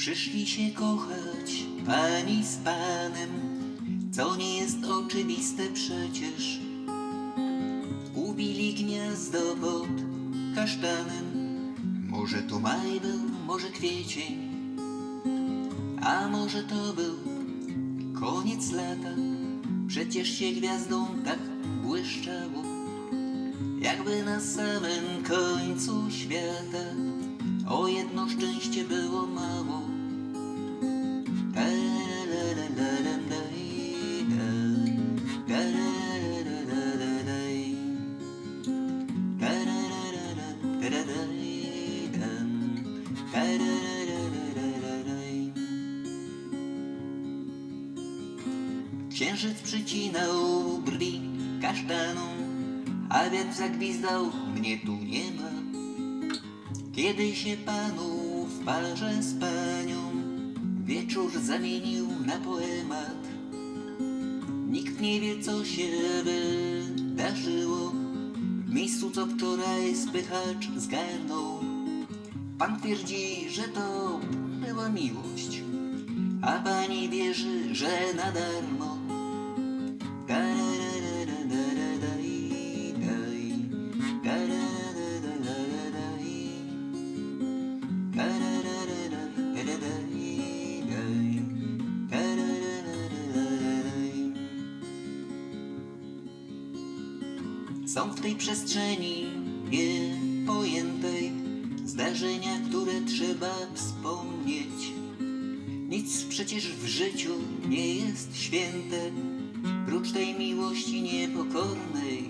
Przyszli się kochać pani z panem, co nie jest oczywiste przecież. Ubili gniazdo pod kasztanem, może to maj był, może kwiecień, a może to był koniec lata. Przecież się gwiazdą tak błyszczało, jakby na samym końcu świata o jedno szczęście było mało. Księżyc przycinał brwi kasztaną, a wiatr zagwizdał, mnie tu nie ma. Kiedy się panu w parze z panią wieczór zamienił na poemat, nikt nie wie, co się wydarzyło. W miejscu, co wczoraj spychacz zgarnął, pan twierdzi, że to była miłość, a pani wierzy, że na darmo. Są w tej przestrzeni niepojętej zdarzenia, które trzeba wspomnieć. Nic przecież w życiu nie jest święte, prócz tej miłości niepokornej.